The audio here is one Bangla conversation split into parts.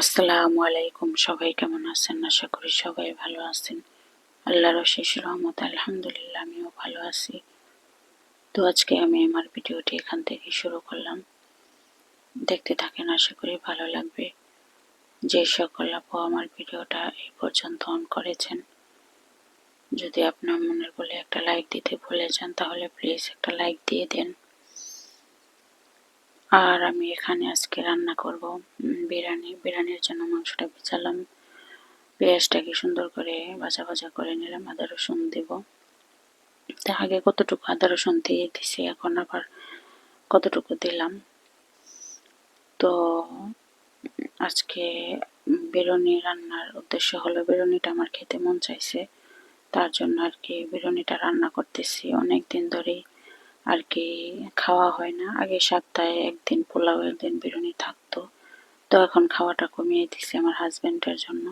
আসসালামু আলাইকুম, সবাই কেমন আছেন? আশা করি সবাই ভালো আছেন। আল্লাহর অশেষ রহমত আলহামদুলিল্লাহ, আমিও ভালো আছি। তো আজকে আমি আমার ভিডিওটি এখান থেকে শুরু করলাম। দেখতে থাকেন, আশা করি ভালো লাগবে। যে সকল আপু আমার ভিডিওটা এই পর্যন্ত অন করেছেন, যদি আপনার মনের বলে একটা লাইক দিতে ভুলে যান, তাহলে প্লিজ একটা লাইক দিয়ে দেন। আর আমি এখানে আজকে রান্না করব বিরিয়ানি। বিরিয়ানির জন্য মাংসটা বেচালাম পেঁয়াজটাকে সুন্দর করে ভাজা ভাজা করে নিলাম, আদা রসুন দেব। তা আগে কতটুকু আদা রসুন দিয়ে দিছি, এখন আবার কতটুকু দিলাম? তো, আজকে বিরিয়ানি রান্নার উদ্দেশ্য হলো, বিরিয়ানিটা আমার খেতে মন চাইছে। তার জন্য আর কি বিরিয়ানিটা রান্না করতেছি। অনেক দিন ধরেই আর কি খাওয়া হয় না। আগে সপ্তাহে একদিন পোলাও, একদিন বিরিয়ানি থাকতো। তো এখন খাওয়াটা কমিয়ে দিছি আমার হাজব্যান্ডের জন্য।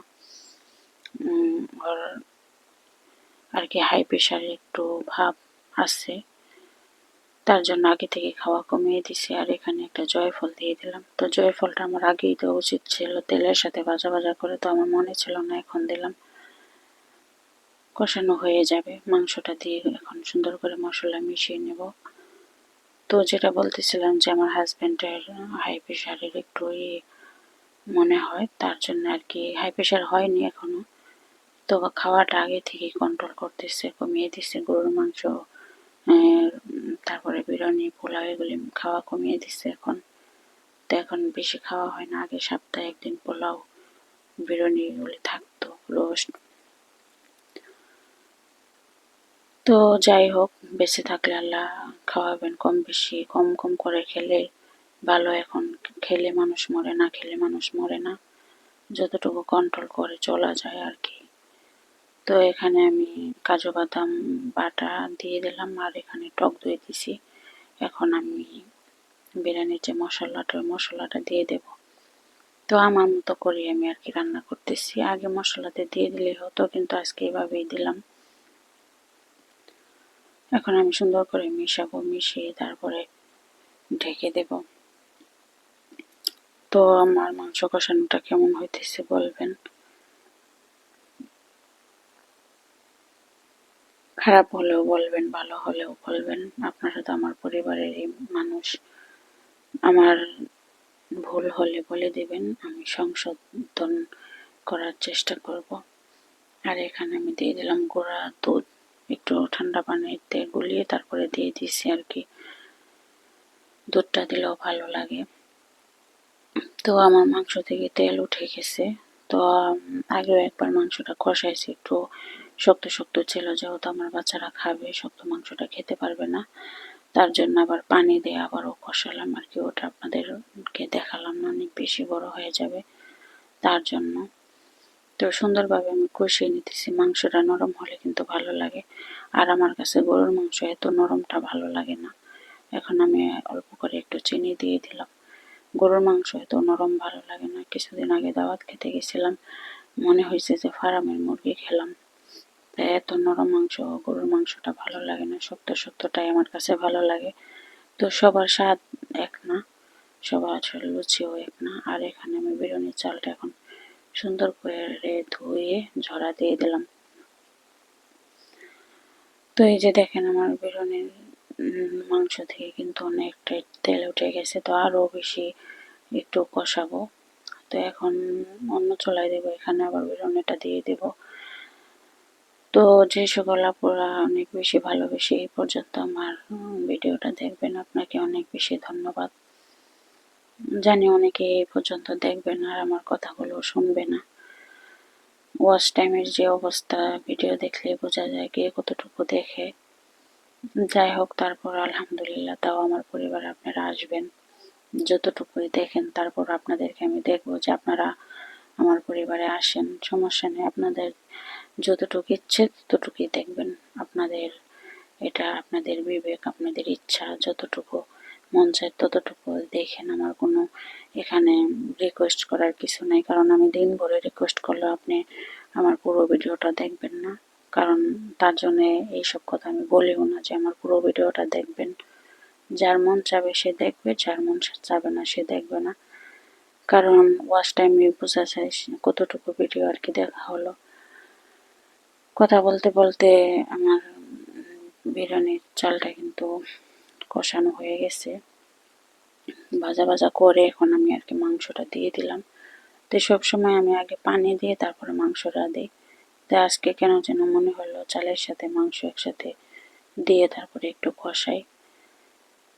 আর কি হাই প্রেশারে একটু ভাব আছে। তার জন্য আগে থেকে খাওয়া কমিয়ে দিছি। আর এখানে একটা জয়ফল দিয়ে দিলাম। তো জয়ফলটা আমার আগেই দেওয়া উচিত ছিল। তেলের সাথে ভাজা ভাজা করে তো আমার মনে ছিল না, এখন দিলাম। কষানো হয়ে যাবে। মাংসটা দিয়ে এখন সুন্দর করে মশলা মিশিয়ে নেব। তো যেটা বলতেছিলাম যে আমার হাজব্যান্ডের হাই প্রেশারের একটু মনে হয়, তার জন্য আর কি হাই প্রেশার হয়নি এখনও। তো খাওয়াটা আগে থেকে কন্ট্রোল করতেছে, কমিয়ে দিচ্ছে গরুর মাংস তারপরে বিরিয়ানি, পোলাও এগুলি খাওয়া কমিয়ে দিচ্ছে এখন। তো এখন বেশি খাওয়া হয় না, আগে সপ্তাহে একদিন পোলাও, বিরিয়ানি এগুলি থাকতো রোস্ট তো যাই হোক, বেঁচে থাকলে আল্লাহ খাওয়াবেন কম বেশি, কম কম করে খেলে ভালো। এখন খেলে মানুষ মরে না, খেলে মানুষ মরে না। যতটুকু কন্ট্রোল করে চলা যায় আর কি তো এখানে আমি কাজু বাদাম বাটা দিয়ে দিলাম, আর এখানে টক দই দিছি। এখন আমি বিরিয়ানির যে মশলাটা, ওই মশলাটা দিয়ে দেব। তো আমার মতো করে আমি আর কি রান্না করতেছি। আগে মশলাতে দিয়ে দিলেই হতো, কিন্তু আজকে এভাবেই দিলাম। এখন আমি সুন্দর করে মিশাবো, মিশিয়ে তারপরে ঢেকে দেব। তো আমার মাংস কষানোটা কেমন হইতেছে বলবেন? খারাপ হলেও বলবেন, ভালো হলেও বলবেন। আপনারা তো আমার পরিবারেরই মানুষ। আমার ভুল হলে বলে দিবেন, আমি সংশোধন করার চেষ্টা করব। আর এখানে আমি দিয়ে দিলাম গোড়া দুধ। একটু ঠান্ডা পানিতে গুলিয়ে তারপরে দিয়ে দিছি আর কি। দুধটা দিলেও ভালো লাগে। তো আমার মাংস থেকে তেল উঠে গেছে। তো আগেও একবার মাংসটা কষাইছি, একটু শক্ত শক্ত ছিল, যেহেতু আমার বাচ্চারা খাবে, শক্ত মাংসটা খেতে পারবে না। তার জন্য আবার পানি দিয়ে আবারও কষালাম আর কি, ওটা আপনাদেরকে দেখালাম, অনেক বেশি বড় হয়ে যাবে। তার জন্য। তো সুন্দরভাবে আমি কষিয়ে নিতেছি। মাংসটা নরম হলে কিন্তু ভালো লাগে। আর আমার কাছে গরুর মাংস এত নরমটা ভালো লাগে না। এখন আমি অল্প করে একটু চিনি দিয়ে দিলাম। গরুর মাংস এত নরম ভালো লাগে না। কিছুদিন আগে দাওয়াত খেতে গেছিলাম। মনে হয়েছে যে ফার্মের মুরগি খেলাম। তাই এত নরম মাংস, গরুর মাংসটা ভালো লাগে না। শক্ত শক্তটাই আমার কাছে ভালো লাগে। তো সবার স্বাদ এক না, সবার আসলে লুচিও এক না। আর এখানে আমি বিরিয়ানির চালটা এখন সুন্দর করে ধুয়ে, ঝরা দিয়ে দিলাম। তো এই যে দেখেন আমার বিরিয়ানির মাংস থেকে কিন্তু অনেকটা তেল উঠে গেছে, তো আরও বেশি একটু কষাবো। তো এখন অন্য চলাই দেবো, এখানে আবার বিরিয়ানিটা দিয়ে দেব। তো যে সকল আপুরা অনেক বেশি ভালোবেসে এই পর্যন্ত আমার ভিডিওটা দেখবেন, আপনাকে অনেক বেশি ধন্যবাদ। জানি অনেকে এই পর্যন্ত দেখবেন আর আমার কথাগুলো শুনবে না। ওয়াচ টাইমের যে অবস্থা ভিডিও দেখলে বোঝা যায় কে কতটুকু দেখে। যাই হোক, তারপর আলহামদুলিল্লাহ তাও আমার পরিবার আপনারা আসবেন। যতটুকুই দেখেন, তারপর আপনাদেরকে আমি দেখব যে আপনারা আমার পরিবারে আসেন। সমস্যা নেই, আপনাদের যতটুকু ইচ্ছে ততটুকুই দেখবেন। আপনাদের, এটা আপনাদের বিবেক, আপনাদের ইচ্ছা, যতটুকু মন চায় ততটুকু দেখেন আমার কোনো এখানে রিকোয়েস্ট করার কিছু নেই। কারণ আমি দিন ভরে রিকোয়েস্ট করলে আপনি আমার পুরো ভিডিওটা দেখবেন না। কারণ তার জন্যে এইসব কথা আমি বলিও না যে আমার পুরো ভিডিওটা দেখবেন। যার মন চাবে সে দেখবে, যার মন চাবে না সে দেখবে না। কারণ ওয়াচ টাইমে বোঝা যায় কতটুকু ভিডিও আর কি দেখা হলো। কথা বলতে বলতে আমার বিরিয়ানির চালটা কিন্তু কষানো হয়ে গেছে। ভাজা ভাজা করে এখন আমি আর কি মাংসটা দিয়ে দিলাম। তো সবসময় আমি আগে পানি দিয়ে তারপরে মাংসটা দিই। তো আজকে কেন যেন মনে হলো চালের সাথে মাংস একসাথে দিয়ে তারপরে একটু কষাই।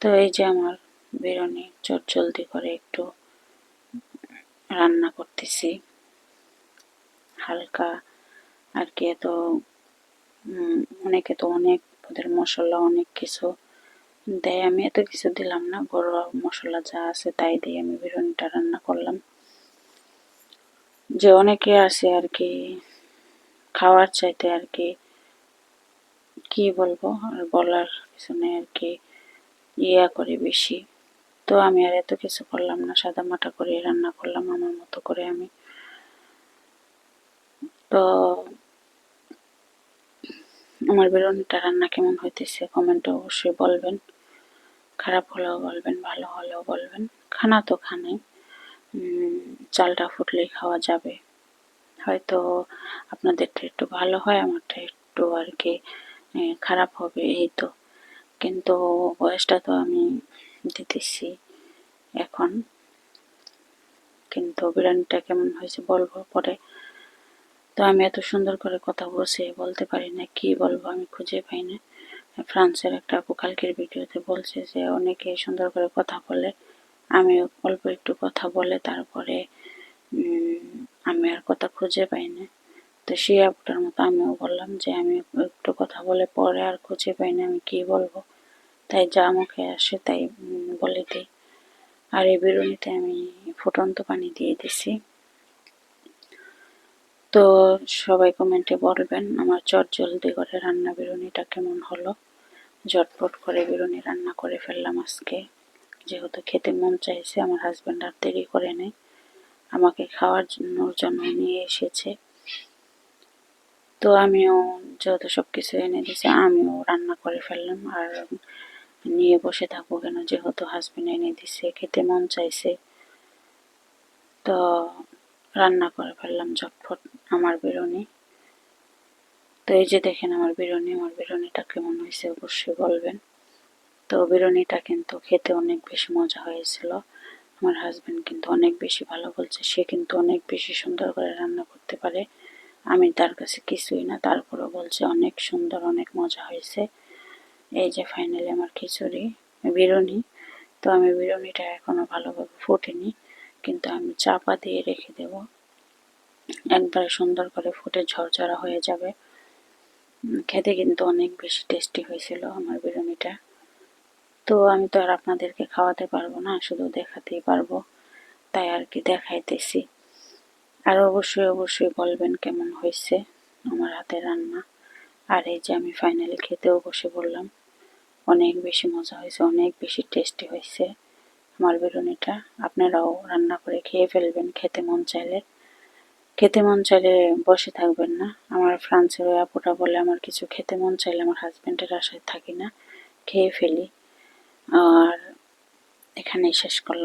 তো এই যে আমার বিরিয়ানি চট জলদি করে একটু রান্না করতেছি। হালকা আর কি এত অনেকে তো অনেক ওদের মশলা অনেক কিছু দেয়, আমি এত কিছু দিলাম না। ঘরোয়া মশলা যা আছে তাই দিয়ে আমি বিরিয়ানিটা রান্না করলাম। যে অনেকে আছে আর কি, খাওয়ার চাইতে আর কি কি বলব, আর বলার কিছু নেই আর কি, ইয়া করে বেশি। তো আমি আর এত কিছু করলাম না, সাদা মাটা করে রান্না করলাম আমার মতো করে আমি। তো আমার বিরিয়ানিটা রান্না কেমন হইতেছে কমেন্টে অবশ্যই বলবেন। খারাপ হলেও বলবেন, ভালো হলেও বলবেন। খানা তো খানাই চালটা ফুটলেই খাওয়া যাবে। হয়তো আপনাদেরটা একটু ভালো হয়, আমারটা একটু আর কি খারাপ হবে, এই তো। কিন্তু বয়সটা তো আমি দিতেছি এখন। কিন্তু বিরিয়ানিটা কেমন হয়েছে বলব পরে। তো আমি এত সুন্দর করে কথা বসে বলতে পারি না, কি বলব আমি খুঁজে পাই না। ফ্রান্সের একটা আপু কালকের ভিডিওতে বলছে যে, অনেকে সুন্দর করে কথা বলে আমি অল্প একটু কথা বলে, তারপরে আমি আর কথা খুঁজে পাই না। তো সেই আপুটার মতো আমিও বললাম যে, আমি একটু কথা বলে পরে আর খুঁজে পাই না, আমি কি বলব? তাই যা মুখে আসে তাই বলে দিই। আর এই বিরুনিতে আমি ফুটন্ত পানি দিয়ে দিছি। তো সবাই কমেন্টে বলবেন, আমার চট জলদি করে রান্না বিরুনিটা কেমন হলো? ঝটপট করে বিরুনি রান্না করে ফেললাম আজকে। যেহেতু খেতে মন চাইছে, আমার হাজব্যান্ড আর দেরি করে নেই। আমাকে খাওয়ার জন্য জন্য নিয়ে এসেছে। তো আমিও যেহেতু সব কিছু এনে দিয়েছে, আমিও রান্না করে ফেললাম। আর নিয়ে বসে থাকব কেন? যেহেতু হাজব্যান্ড এনে দিছে খেতে মন চাইছে। তো রান্না করে ফেললাম ঝটফট আমার বিরুনি তো এই যে দেখেন আমার বিরুনি আমার বিরুনিটা কেমন হয়েছে অবশ্যই বলবেন। তো বিরুনিটা কিন্তু খেতে অনেক বেশি মজা হয়েছিল। আমার হাজব্যান্ড কিন্তু অনেক বেশি ভালো বলছে, সে কিন্তু অনেক বেশি সুন্দর করে রান্না করতে পারে। আমি তার কাছে কিছুই না, তারপরও বলছে অনেক সুন্দর, অনেক মজা হয়েছে। এই যে ফাইনালি আমার খিচুড়ি বিরুনি তো আমি বিরুনিটা এখনও ভালোভাবে ফুটেনি। কিন্তু আমি চাপা দিয়ে রেখে দেব। একবারে সুন্দর করে ফুটে ঝরঝরা হয়ে যাবে। খেতে কিন্তু অনেক বেশি টেস্টি হয়েছিল আমার বিরিয়ানিটা। তো আমি তো আর আপনাদেরকে খাওয়াতে পারব না, শুধু দেখাতেই পারব। তাই আর কি দেখাইতেছি। আর অবশ্যই অবশ্যই বলবেন কেমন হয়েছে আমার হাতে রান্না। আর এই যে আমি ফাইনালি খেতেও বসে বললাম অনেক বেশি মজা হয়েছে, অনেক বেশি টেস্টি হয়েছে। আমার বেরুনিটা আপনারাও রান্না করে খেয়ে ফেলবেন খেতে মন চাইলে। খেতে মন চাইলে বসে থাকবেন না। আমার ফ্রান্সের ওই আপুটা বলে আমার কিছু খেতে মন চাইলে আমার হাজব্যান্ডের আশায় থাকি না। খেয়ে ফেলি। আর এখানেই শেষ করলাম।